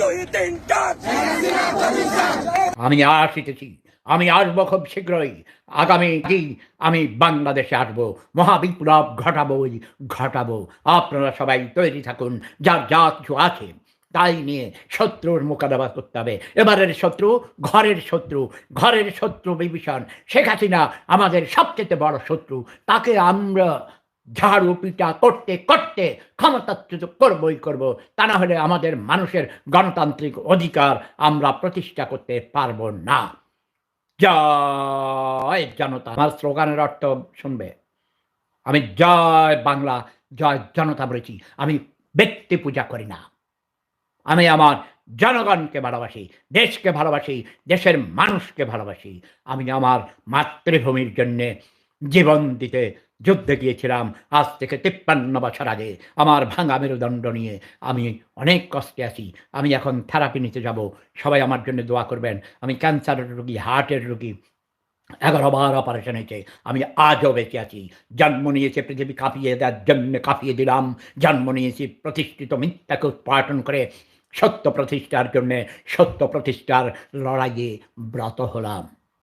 দুই তিন চার আমি আমি আসব খুব শীঘ্রই। আগামী দিন আমি বাংলাদেশে আসব, মহাবিপ্লব ঘটাবোই ঘটাবো। আপনারা সবাই তৈরি থাকুন, যার যা কিছু আছে, তাই নিয়ে শত্রুর মোকাবেলা করতে হবে। এবারের শত্রু, ঘরের শত্রু ঘরের শত্রু বিভীষণ। শেখ হাসিনা আমাদের সবচেয়ে বড় শত্রু, তাকে আমরা ঝাড়ু পিটা করতে করতে ক্ষমতাচ্যুত করবই করব। তা না হলে আমাদের মানুষের গণতান্ত্রিক অধিকার আমরা প্রতিষ্ঠা করতে পারব না। জয় জনতা। আমার স্লোগানের অর্থ শুনবে? আমি জয় বাংলা, জয় জনতা বলেছি। আমি ব্যক্তি পূজা করি না। আমি আমার জনগণকে ভালোবাসি, দেশকে ভালোবাসি, দেশের মানুষকে ভালোবাসি। আমি আমার মাতৃভূমির জন্যে জীবন দিতে যুদ্ধে গিয়েছিলাম। আজ থেকে তিপ্পান্ন বছর আগে আমার ভাঙা মেরুদণ্ড নিয়ে আমি অনেক কষ্টে আছি। আমি এখন থেরাপি নিতে যাব। সবাই আমার জন্য দোয়া করবেন। আমি ক্যান্সারের রোগী, হার্টের রোগী এগারো বার অপারেশন হয়েছে। আমি আজও বেঁচে আছি। জন্ম নিয়েছে, পৃথিবী কাঁপিয়ে দেওয়ার জন্য কাঁপিয়ে দিলাম। জন্ম নিয়েছি প্রতিষ্ঠিত মিথ্যাকে উৎপাটন করে সত্য প্রতিষ্ঠার জন্যে, সত্য প্রতিষ্ঠার লড়াইয়ে ব্রত হলাম।